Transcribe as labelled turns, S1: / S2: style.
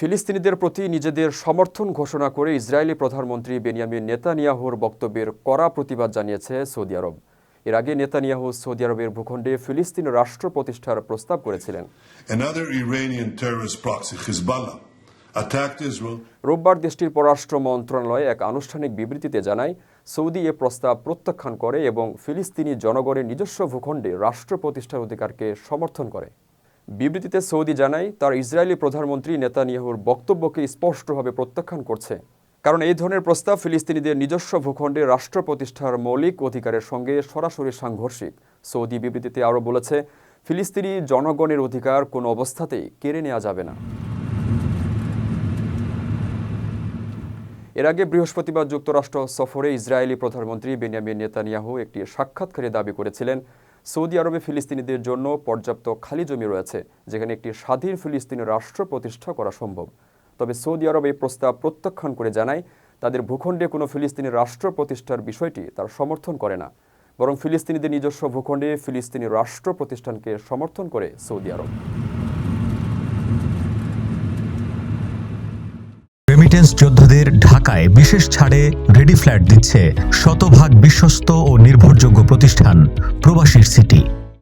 S1: ফিলিস্তিনিদের প্রতি নিজেদের সমর্থন ঘোষণা করে ইসরায়েলি প্রধানমন্ত্রী বেনিয়ামিন নেতানিয়াহুর বক্তব্যের কড়া প্রতিবাদ জানিয়েছে সৌদি আরব এর আগে নেতানিয়াহু সৌদি আরবের ভূখণ্ডে ফিলিস্তিন রাষ্ট্র প্রতিষ্ঠার প্রস্তাব করেছিলেন রোববার দেশটির পররাষ্ট্র মন্ত্রণালয় এক আনুষ্ঠানিক বিবৃতিতে জানায় সৌদি এ প্রস্তাব প্রত্যাখ্যান করে এবং ফিলিস্তিনি জনগণের নিজস্ব ভূখণ্ডে রাষ্ট্র প্রতিষ্ঠার অধিকারকে সমর্থন করে বিবৃতিতে সৌদি জানায় তার ইসরায়েলি প্রধানমন্ত্রী নেতানিয়াহুর বক্তব্যকে স্পষ্টভাবে প্রত্যাখ্যান করছে কারণ এই ধরনের প্রস্তাব ফিলিস্তিনিদের নিজস্ব ভূখণ্ডে রাষ্ট্র প্রতিষ্ঠার মৌলিক অধিকারের সঙ্গে সরাসরি সাংঘর্ষিক সৌদি বিবৃতিতে আরও বলেছে ফিলিস্তিনি জনগণের অধিকার কোনো অবস্থাতেই কেড়ে নেওয়া যাবে না এর আগে বৃহস্পতিবার যুক্তরাষ্ট্র সফরে ইসরায়েলি প্রধানমন্ত্রী বেনিয়ামিন নেতানিয়াহু একটি সাক্ষাৎকারে দাবি করেছিলেন সৌদি আরবে ফিলিস্তিনিদের জন্য পর্যাপ্ত খালি জমি রয়েছে যেখানে একটি স্বাধীন ফিলিস্তিনি রাষ্ট্র প্রতিষ্ঠা করা সম্ভব তবে সৌদি আরব এই প্রস্তাব প্রত্যাখ্যান করে জানায় তাদের ভূখণ্ডে কোনো ফিলিস্তিনি রাষ্ট্র প্রতিষ্ঠার বিষয়টি তার সমর্থন করে না বরং ফিলিস্তিনিদের নিজস্ব ভূখণ্ডে ফিলিস্তিনি রাষ্ট্র প্রতিষ্ঠানকে সমর্থন করে সৌদি আরব
S2: রেমিটেন্স যোদ্ধাদের ঢাকায় বিশেষ ছাড়ে রেডি ফ্ল্যাট দিচ্ছে শতভাগ বিশ্বস্ত ও নির্ভরযোগ্য প্রতিষ্ঠান